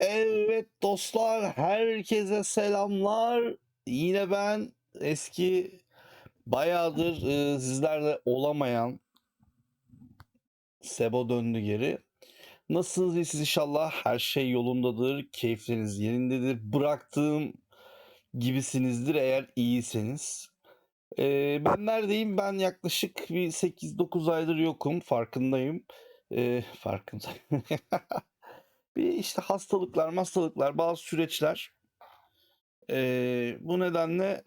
Evet dostlar, herkese selamlar. Yine ben eski bayağıdır e, sizlerle olamayan Sebo döndü geri. Nasılsınız iyisiniz inşallah? Her şey yolundadır, keyifleriniz yerindedir. Bıraktığım gibisinizdir eğer iyiyseniz. E, ben neredeyim? Ben yaklaşık bir 8-9 aydır yokum, farkındayım. E, farkındayım. bir işte hastalıklar, hastalıklar, bazı süreçler. Ee, bu nedenle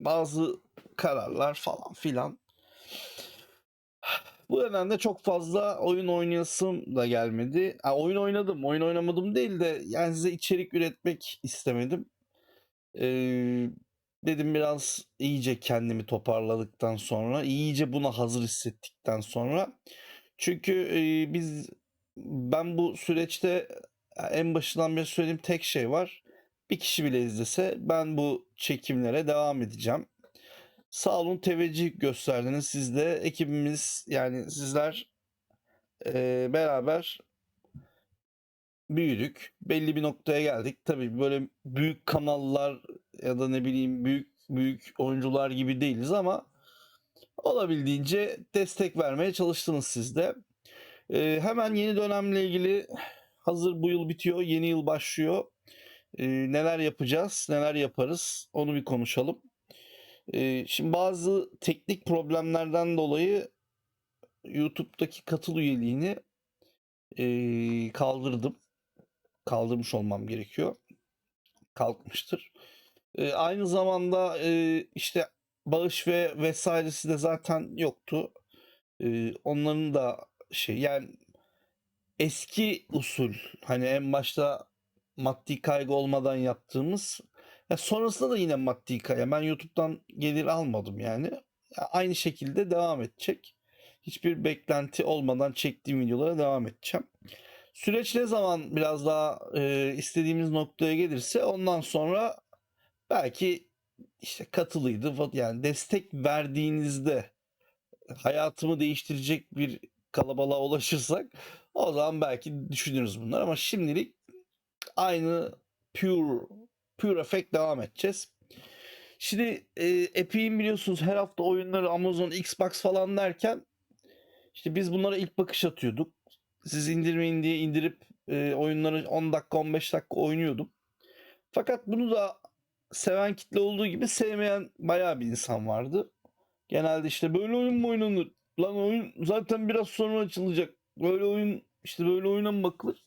bazı kararlar falan filan. Bu nedenle çok fazla oyun oynayasım da gelmedi. Ha, oyun oynadım, oyun oynamadım değil de yani size içerik üretmek istemedim. Ee, dedim biraz iyice kendimi toparladıktan sonra, iyice buna hazır hissettikten sonra. Çünkü e, biz ben bu süreçte en başından beri söylediğim tek şey var. Bir kişi bile izlese ben bu çekimlere devam edeceğim. Sağ olun teveccüh gösterdiniz. Siz de ekibimiz yani sizler e, beraber büyüdük. Belli bir noktaya geldik. Tabii böyle büyük kanallar ya da ne bileyim büyük büyük oyuncular gibi değiliz ama olabildiğince destek vermeye çalıştınız siz de. Ee, hemen yeni dönemle ilgili hazır bu yıl bitiyor, yeni yıl başlıyor. Ee, neler yapacağız, neler yaparız onu bir konuşalım. Ee, şimdi bazı teknik problemlerden dolayı YouTube'daki katıl üyeliğini e, kaldırdım. Kaldırmış olmam gerekiyor. Kalkmıştır. Ee, aynı zamanda e, işte bağış ve vesairesi de zaten yoktu. Ee, onların da şey yani eski usul hani en başta maddi kaygı olmadan yaptığımız ya sonrasında da yine maddi kaygı. Ben YouTube'dan gelir almadım yani. Ya aynı şekilde devam edecek. Hiçbir beklenti olmadan çektiğim videolara devam edeceğim. Süreç ne zaman biraz daha e, istediğimiz noktaya gelirse ondan sonra belki işte katılıydı yani destek verdiğinizde hayatımı değiştirecek bir kalabalığa ulaşırsak o zaman belki düşünürüz bunlar ama şimdilik aynı pure pure effect devam edeceğiz. Şimdi e, Epic'in biliyorsunuz her hafta oyunları Amazon, Xbox falan derken işte biz bunlara ilk bakış atıyorduk. Siz indirmeyin diye indirip e, oyunları 10 dakika 15 dakika oynuyordum. Fakat bunu da seven kitle olduğu gibi sevmeyen bayağı bir insan vardı. Genelde işte böyle oyun mu oynanır? Lan oyun zaten biraz sonra açılacak. Böyle oyun işte böyle oyuna mı bakılır?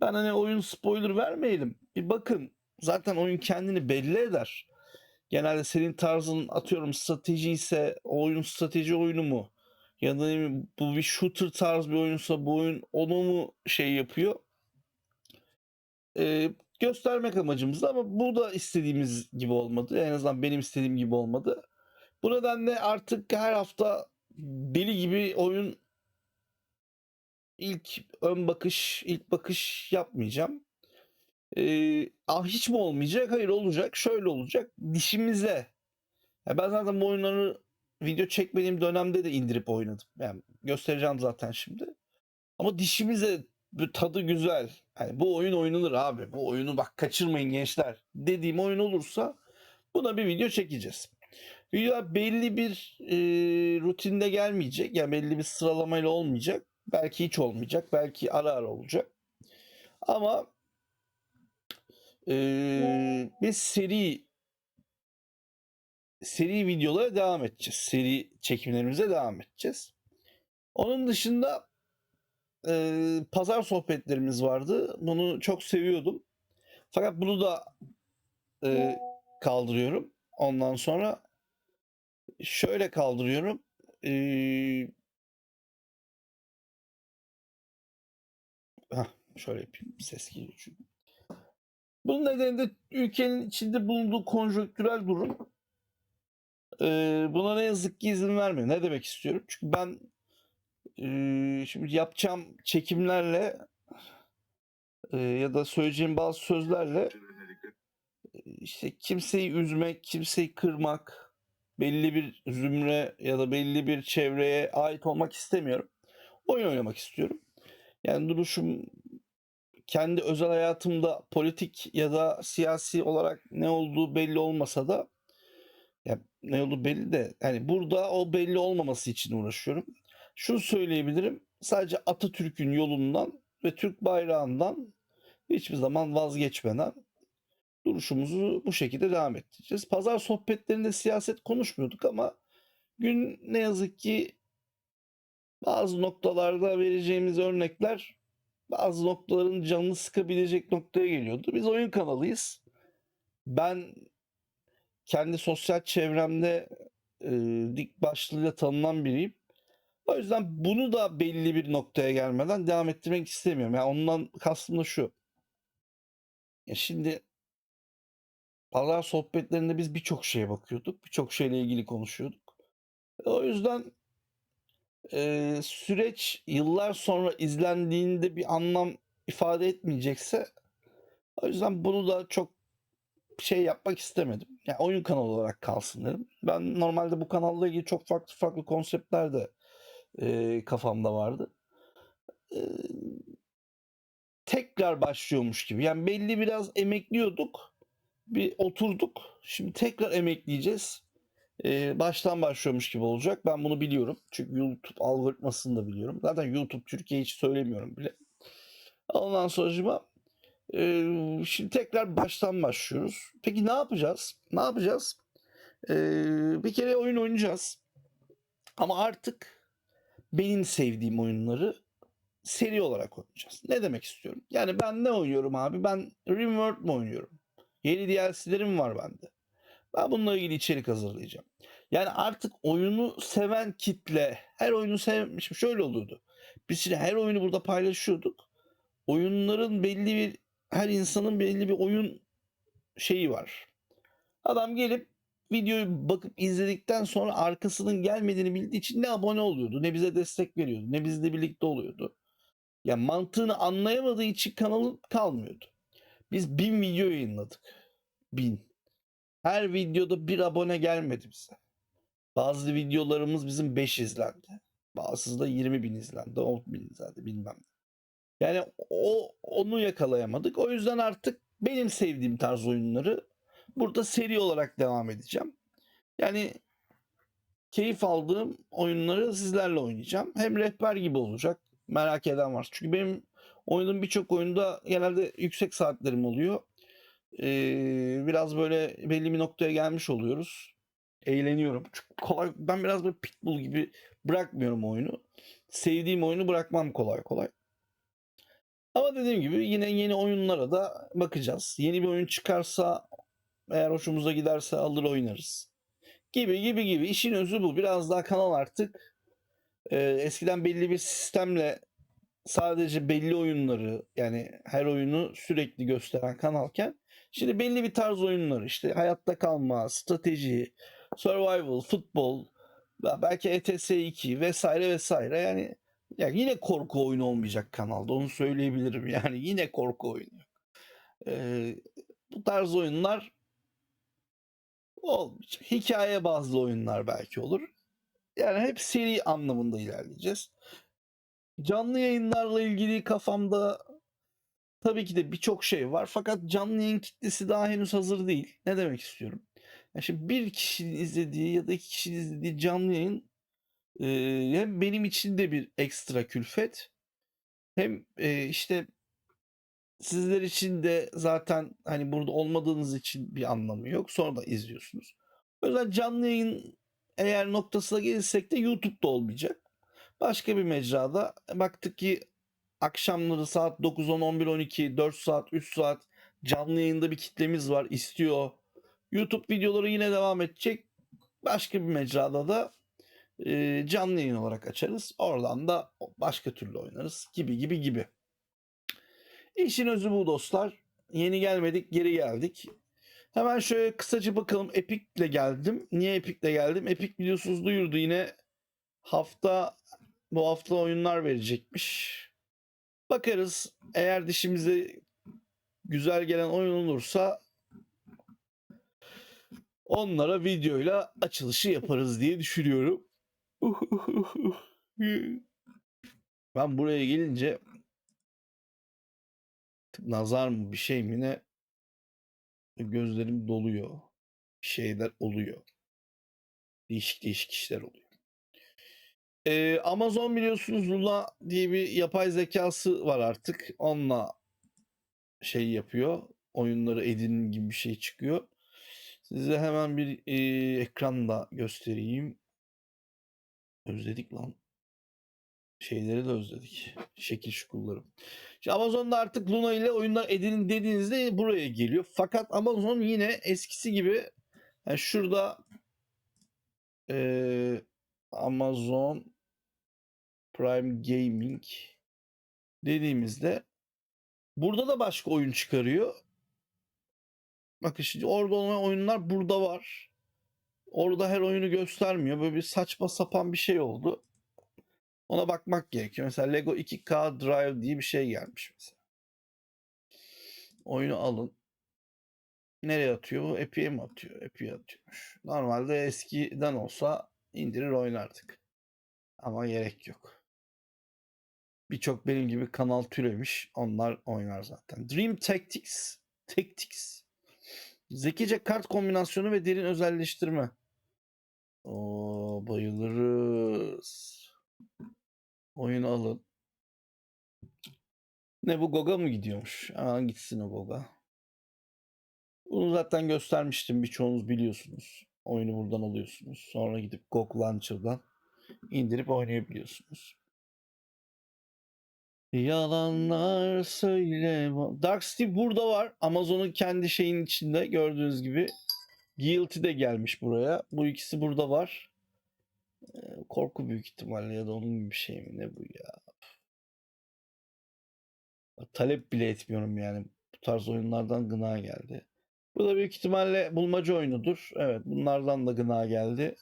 Ben hani oyun spoiler vermeyelim. Bir bakın. Zaten oyun kendini belli eder. Genelde senin tarzın atıyorum strateji ise oyun strateji oyunu mu? Ya da bu bir shooter tarz bir oyunsa bu oyun onu mu şey yapıyor? Ee, göstermek amacımızdı ama bu da istediğimiz gibi olmadı. En azından benim istediğim gibi olmadı. Bu nedenle artık her hafta deli gibi oyun ilk ön bakış, ilk bakış yapmayacağım. Ee, ah hiç mi olmayacak? Hayır olacak. Şöyle olacak. Dişimize. Ya ben zaten bu oyunları video çekmediğim dönemde de indirip oynadım. Yani göstereceğim zaten şimdi. Ama dişimize tadı güzel. Yani bu oyun oynanır abi. Bu oyunu bak kaçırmayın gençler. Dediğim oyun olursa buna bir video çekeceğiz. Video belli bir e, rutinde gelmeyecek. Yani belli bir sıralamayla olmayacak. Belki hiç olmayacak. Belki ara ara olacak. Ama e, biz seri seri videolara devam edeceğiz. Seri çekimlerimize devam edeceğiz. Onun dışında e, pazar sohbetlerimiz vardı. Bunu çok seviyordum. Fakat bunu da e, kaldırıyorum. Ondan sonra şöyle kaldırıyorum. Ee, heh, şöyle yapayım. Ses geliyor çünkü. Bunun nedeni de ülkenin içinde bulunduğu konjonktürel durum. Ee, buna ne yazık ki izin vermiyor. Ne demek istiyorum? Çünkü ben e, şimdi yapacağım çekimlerle e, ya da söyleyeceğim bazı sözlerle e, işte kimseyi üzmek, kimseyi kırmak, belli bir zümre ya da belli bir çevreye ait olmak istemiyorum. Oyun oynamak istiyorum. Yani duruşum kendi özel hayatımda politik ya da siyasi olarak ne olduğu belli olmasa da ya ne olduğu belli de yani burada o belli olmaması için uğraşıyorum. Şunu söyleyebilirim. Sadece Atatürk'ün yolundan ve Türk bayrağından hiçbir zaman vazgeçmeden duruşumuzu bu şekilde devam ettireceğiz. Pazar sohbetlerinde siyaset konuşmuyorduk ama gün ne yazık ki bazı noktalarda vereceğimiz örnekler bazı noktaların canını sıkabilecek noktaya geliyordu. Biz oyun kanalıyız. Ben kendi sosyal çevremde e, dik başlığıyla tanınan biriyim. O yüzden bunu da belli bir noktaya gelmeden devam ettirmek istemiyorum. Yani ondan kastım da şu. Ya şimdi pazar sohbetlerinde biz birçok şeye bakıyorduk. Birçok şeyle ilgili konuşuyorduk. O yüzden e, süreç yıllar sonra izlendiğinde bir anlam ifade etmeyecekse o yüzden bunu da çok şey yapmak istemedim. Yani oyun kanalı olarak kalsın dedim. Ben normalde bu kanalla ilgili çok farklı farklı konseptler de e, kafamda vardı. E, tekrar başlıyormuş gibi. Yani belli biraz emekliyorduk. Bir oturduk. Şimdi tekrar emekleyeceğiz. E, baştan başlıyormuş gibi olacak. Ben bunu biliyorum. Çünkü YouTube algoritmasını da biliyorum. Zaten YouTube Türkiye hiç söylemiyorum bile. Ondan sonra e, şimdi tekrar baştan başlıyoruz. Peki ne yapacağız? Ne yapacağız? E, bir kere oyun oynayacağız. Ama artık benim sevdiğim oyunları seri olarak oynayacağız. Ne demek istiyorum? Yani ben ne oynuyorum abi? Ben Rimworld mu oynuyorum? Yeni DLC'lerim var bende. Ben bununla ilgili içerik hazırlayacağım. Yani artık oyunu seven kitle her oyunu sevmişim. Şöyle oluyordu. Biz şimdi her oyunu burada paylaşıyorduk. Oyunların belli bir her insanın belli bir oyun şeyi var. Adam gelip videoyu bakıp izledikten sonra arkasının gelmediğini bildiği için ne abone oluyordu, ne bize destek veriyordu, ne bizle birlikte oluyordu. Ya yani mantığını anlayamadığı için kanalı kalmıyordu. Biz bin video yayınladık. Bin. Her videoda bir abone gelmedi bize. Bazı videolarımız bizim 5 izlendi. Bazısı da 20 bin izlendi, 10 bin izlendi bilmem. Yani o onu yakalayamadık. O yüzden artık benim sevdiğim tarz oyunları burada seri olarak devam edeceğim. Yani keyif aldığım oyunları sizlerle oynayacağım. Hem rehber gibi olacak. Merak eden var. Çünkü benim oynadığım birçok oyunda genelde yüksek saatlerim oluyor. Ee, biraz böyle belli bir noktaya gelmiş oluyoruz. Eğleniyorum. Çünkü kolay, ben biraz böyle pitbull gibi bırakmıyorum oyunu. Sevdiğim oyunu bırakmam kolay kolay. Ama dediğim gibi yine yeni oyunlara da bakacağız. Yeni bir oyun çıkarsa eğer hoşumuza giderse alır oynarız. Gibi gibi gibi. İşin özü bu. Biraz daha kanal artık e, eskiden belli bir sistemle sadece belli oyunları yani her oyunu sürekli gösteren kanalken şimdi belli bir tarz oyunları işte hayatta kalma, strateji, survival, futbol, belki ETS 2 vesaire vesaire yani yani yine korku oyunu olmayacak kanalda onu söyleyebilirim yani yine korku oyunu. Ee, bu tarz oyunlar olmayacak. Hikaye bazlı oyunlar belki olur. Yani hep seri anlamında ilerleyeceğiz. Canlı yayınlarla ilgili kafamda tabii ki de birçok şey var. Fakat canlı yayın kitlesi daha henüz hazır değil. Ne demek istiyorum? Yani şimdi bir kişinin izlediği ya da iki kişinin izlediği canlı yayın e, hem benim için de bir ekstra külfet hem e, işte sizler için de zaten hani burada olmadığınız için bir anlamı yok. Sonra da izliyorsunuz. O yüzden canlı yayın eğer noktasına gelirsek de YouTube'da olmayacak. Başka bir mecrada baktık ki akşamları saat 9, 10, 11, 12, 4 saat, 3 saat canlı yayında bir kitlemiz var istiyor. YouTube videoları yine devam edecek. Başka bir mecrada da e, canlı yayın olarak açarız. Oradan da başka türlü oynarız gibi gibi gibi. İşin özü bu dostlar. Yeni gelmedik, geri geldik. Hemen şöyle kısaca bakalım. Epic'le geldim. Niye Epic'le geldim? Epic biliyorsunuz duyurdu yine hafta bu hafta oyunlar verecekmiş. Bakarız. Eğer dişimize güzel gelen oyun olursa onlara videoyla açılışı yaparız diye düşünüyorum. Ben buraya gelince nazar mı bir şey mi ne gözlerim doluyor. Bir şeyler oluyor. Değişik değişik işler oluyor. Ee, Amazon biliyorsunuz Luna diye bir yapay zekası var artık. Onunla şey yapıyor. Oyunları edinin gibi bir şey çıkıyor. Size hemen bir e, ekranda göstereyim. Özledik lan. Şeyleri de özledik. Şekil şukulları. Şimdi Amazon'da artık Luna ile oyunlar edinin dediğinizde buraya geliyor. Fakat Amazon yine eskisi gibi yani şurada e, Amazon Prime Gaming dediğimizde burada da başka oyun çıkarıyor. Bakın şimdi orada olan oyunlar burada var. Orada her oyunu göstermiyor. Böyle bir saçma sapan bir şey oldu. Ona bakmak gerekiyor. Mesela Lego 2K Drive diye bir şey gelmiş mesela. Oyunu alın. Nereye atıyor? bu? Epic'e mi atıyor? Epic'e atıyormuş. Normalde eskiden olsa indirir oynardık. Ama gerek yok. Birçok benim gibi kanal türemiş. Onlar oynar zaten. Dream Tactics. Tactics. Zekice kart kombinasyonu ve derin özelleştirme. Oo bayılırız. Oyun alın. Ne bu Goga mı gidiyormuş? Aa gitsin o Goga. Bunu zaten göstermiştim. Birçoğunuz biliyorsunuz. Oyunu buradan alıyorsunuz. Sonra gidip GOG Launcher'dan indirip oynayabiliyorsunuz. Yalanlar söyle. Dark Steve burada var. Amazon'un kendi şeyin içinde gördüğünüz gibi. Guilty de gelmiş buraya. Bu ikisi burada var. Korku büyük ihtimalle ya da onun gibi bir şey mi? Ne bu ya? Talep bile etmiyorum yani. Bu tarz oyunlardan gına geldi. Bu da büyük ihtimalle bulmaca oyunudur. Evet bunlardan da gına geldi.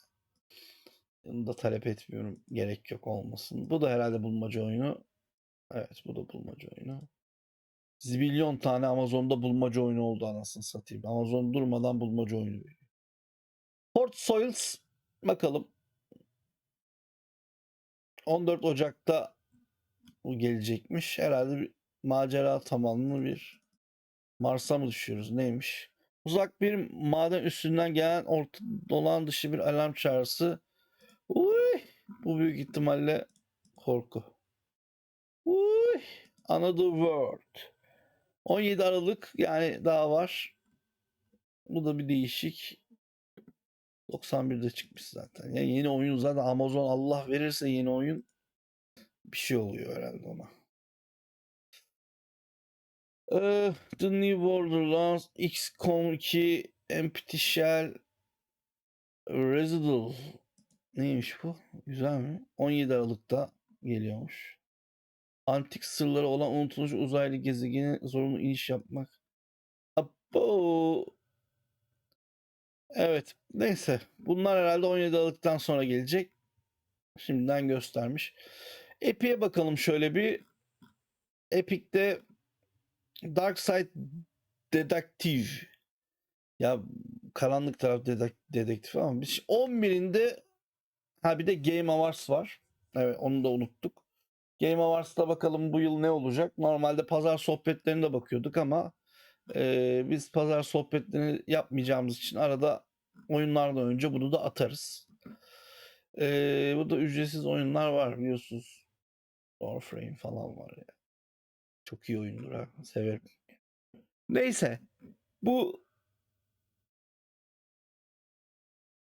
Bunu da talep etmiyorum. Gerek yok olmasın. Bu da herhalde bulmaca oyunu. Evet bu da bulmaca oyunu. Zibilyon tane Amazon'da bulmaca oyunu oldu anasını satayım. Amazon durmadan bulmaca oyunu veriyor. Port Soils bakalım. 14 Ocak'ta bu gelecekmiş. Herhalde bir macera tamamlı bir Mars'a mı düşüyoruz neymiş? Uzak bir maden üstünden gelen orta dolan dışı bir alarm çağrısı. Uy, bu büyük ihtimalle korku. Another World. 17 Aralık yani daha var. Bu da bir değişik. 91'de çıkmış zaten. Yani yeni oyun zaten Amazon Allah verirse yeni oyun bir şey oluyor herhalde ona. Ee, The New Borderlands, XCOM 2, Empty Shell, Residual. Neymiş bu? Güzel mi? 17 Aralık'ta geliyormuş. Antik sırları olan unutulmuş uzaylı gezegene zorunlu iniş yapmak. Abo. Evet. Neyse. Bunlar herhalde 17 Aralık'tan sonra gelecek. Şimdiden göstermiş. Epic'e bakalım şöyle bir. Epic'te Dark Side Detective. Ya karanlık taraf dedek- dedektif ama biz 11'inde ha bir de Game Awards var. Evet onu da unuttuk. Game Awards'ta bakalım bu yıl ne olacak. Normalde pazar sohbetlerine bakıyorduk ama e, biz pazar sohbetlerini yapmayacağımız için arada oyunlardan önce bunu da atarız. E, bu da ücretsiz oyunlar var biliyorsunuz. Warframe falan var ya. Çok iyi oyundur ha. Severim. Neyse. Bu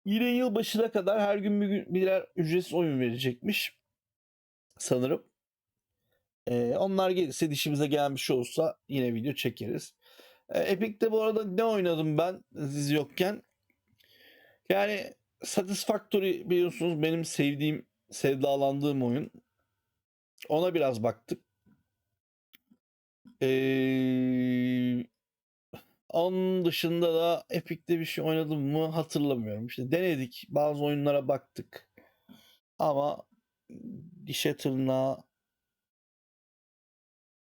yine yılbaşına kadar her gün bir birer ücretsiz oyun verecekmiş. Sanırım. Ee, onlar gelirse dişimize gelen bir şey olursa yine video çekeriz. Ee, Epic'te bu arada ne oynadım ben siz yokken? Yani Satisfactory biliyorsunuz benim sevdiğim, sevdalandığım oyun. Ona biraz baktık. Ee, onun dışında da Epic'te bir şey oynadım mı hatırlamıyorum. İşte denedik. Bazı oyunlara baktık. Ama dişe tırnağa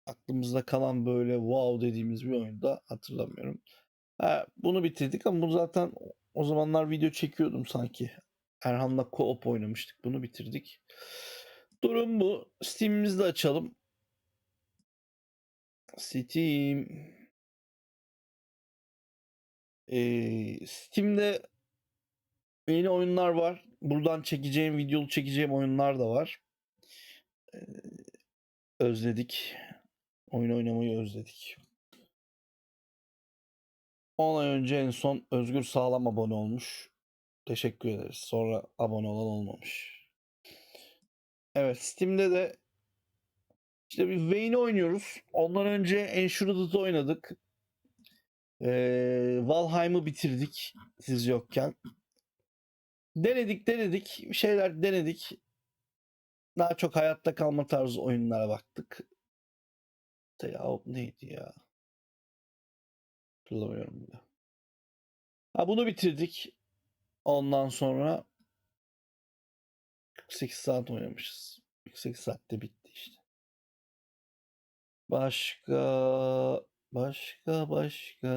aklımızda kalan böyle wow dediğimiz bir oyunda hatırlamıyorum. Ha, bunu bitirdik ama bu zaten o zamanlar video çekiyordum sanki. Erhan'la co-op oynamıştık. Bunu bitirdik. Durum bu. Steam'imizi de açalım. Steam. Ee, Steam'de yeni oyunlar var. Buradan çekeceğim, videolu çekeceğim oyunlar da var. Ee, özledik. Oyun oynamayı özledik. 10 ay önce en son Özgür Sağlam abone olmuş. Teşekkür ederiz. Sonra abone olan olmamış. Evet Steam'de de işte bir Vayne'i oynuyoruz. Ondan önce Enshrouded'ı oynadık. Ee, Valheim'ı bitirdik siz yokken. Denedik denedik. Bir şeyler denedik. Daha çok hayatta kalma tarzı oyunlara baktık. O neydi ya? Hatırlamıyorum bile. Ha bunu bitirdik. Ondan sonra 48 saat oynamışız. 48 saatte bitti işte. Başka başka başka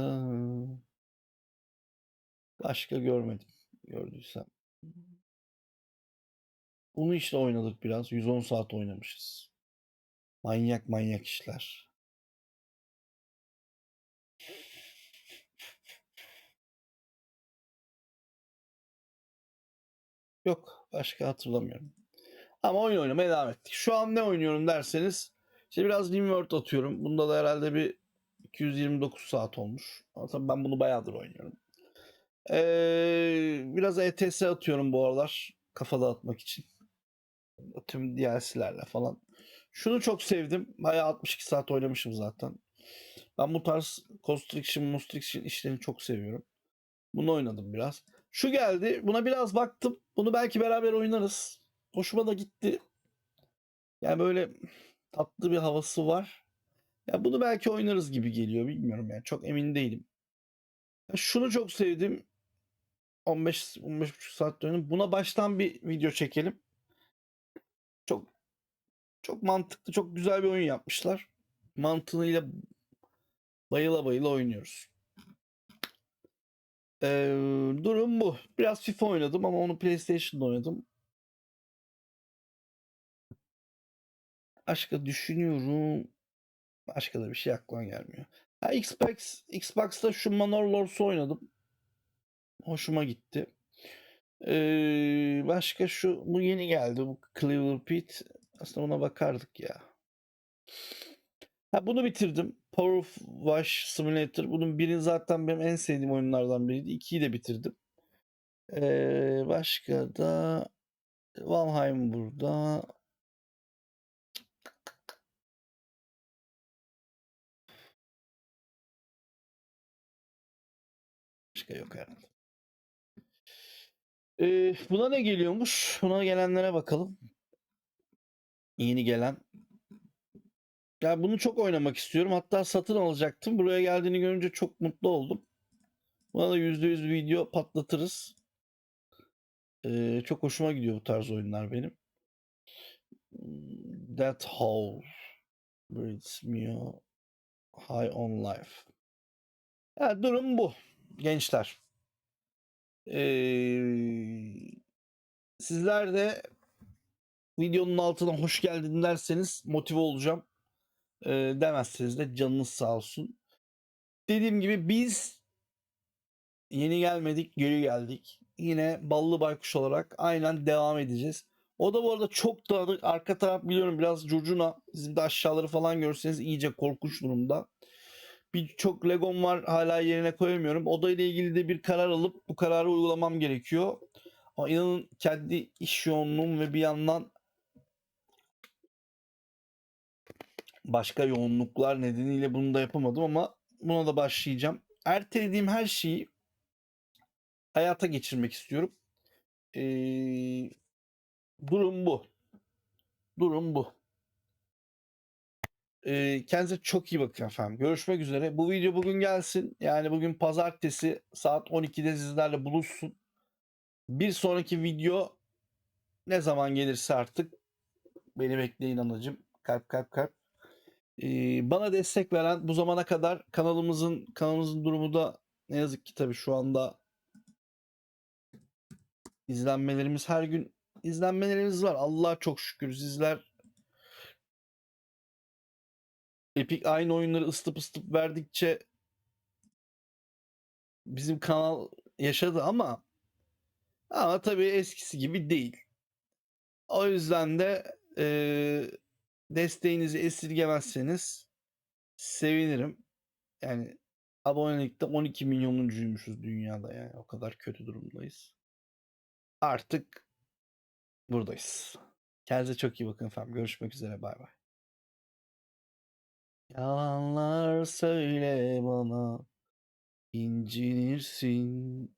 başka görmedim. Gördüysem. Bunu işte oynadık biraz. 110 saat oynamışız. Manyak manyak işler. Yok. Başka hatırlamıyorum. Ama oyun oynamaya devam ettik. Şu an ne oynuyorum derseniz işte biraz Rimworld atıyorum. Bunda da herhalde bir 229 saat olmuş. Ama tabii ben bunu bayağıdır oynuyorum. Ee, biraz ETS atıyorum bu aralar. Kafa dağıtmak için. Tüm DLC'lerle falan. Şunu çok sevdim. Bayağı 62 saat oynamışım zaten. Ben bu tarz Constriction, Mostriction işlerini çok seviyorum. Bunu oynadım biraz. Şu geldi. Buna biraz baktım. Bunu belki beraber oynarız. Hoşuma da gitti. Yani böyle tatlı bir havası var. Ya bunu belki oynarız gibi geliyor. Bilmiyorum yani. Çok emin değilim. Ya şunu çok sevdim. 15 15,5 saat oynadım. Buna baştan bir video çekelim. Çok çok mantıklı, çok güzel bir oyun yapmışlar. Mantığıyla bayıla bayıla oynuyoruz. Ee, durum bu. Biraz FIFA oynadım ama onu PlayStation'da oynadım. Başka düşünüyorum. Başka da bir şey aklıma gelmiyor. Ha, Xbox, Xbox'ta şu Manor Lords'u oynadım. Hoşuma gitti. Ee, başka şu bu yeni geldi bu Cleaver Pit. Aslında ona bakardık ya. Ha bunu bitirdim. Power Wash Simulator. Bunun birini zaten benim en sevdiğim oyunlardan biriydi. İkiyi de bitirdim. Ee, başka da Valheim burada. Başka yok herhalde. Ee, buna ne geliyormuş? Buna gelenlere bakalım. Yeni gelen. Ya bunu çok oynamak istiyorum. Hatta satın alacaktım. Buraya geldiğini görünce çok mutlu oldum. Buna da %100 video patlatırız. Ee, çok hoşuma gidiyor bu tarz oyunlar benim. That Hole Breeds Me High on Life. Ya durum bu gençler. Ee, sizler de videonun altına hoş geldin derseniz motive olacağım. Ee, demezseniz de canınız sağ olsun. Dediğim gibi biz yeni gelmedik, geri geldik. Yine ballı baykuş olarak aynen devam edeceğiz. O da bu arada çok dağınık. Arka taraf biliyorum biraz curcuna. Sizin de aşağıları falan görseniz iyice korkunç durumda. Birçok Legom var hala yerine koyamıyorum. Oda ile ilgili de bir karar alıp bu kararı uygulamam gerekiyor. Ama inanın kendi iş yoğunluğum ve bir yandan başka yoğunluklar nedeniyle bunu da yapamadım ama buna da başlayacağım. Ertelediğim her şeyi hayata geçirmek istiyorum. Ee, durum bu. Durum bu. Ee, kendinize çok iyi bakın efendim. Görüşmek üzere. Bu video bugün gelsin. Yani bugün pazartesi saat 12'de sizlerle buluşsun. Bir sonraki video ne zaman gelirse artık beni bekleyin anacım. Kalp kalp kalp. Bana destek veren bu zamana kadar kanalımızın kanalımızın durumu da ne yazık ki tabii şu anda izlenmelerimiz her gün izlenmelerimiz var. Allah'a çok şükür sizler Epic aynı oyunları ısıtıp ısıtıp verdikçe bizim kanal yaşadı ama ama tabii eskisi gibi değil. O yüzden de eee, desteğinizi esirgemezseniz sevinirim. Yani abonelikte 12 milyonuncuymuşuz dünyada yani o kadar kötü durumdayız. Artık buradayız. Kendinize çok iyi bakın efendim. Görüşmek üzere. Bay bay. Yalanlar söyle bana incinirsin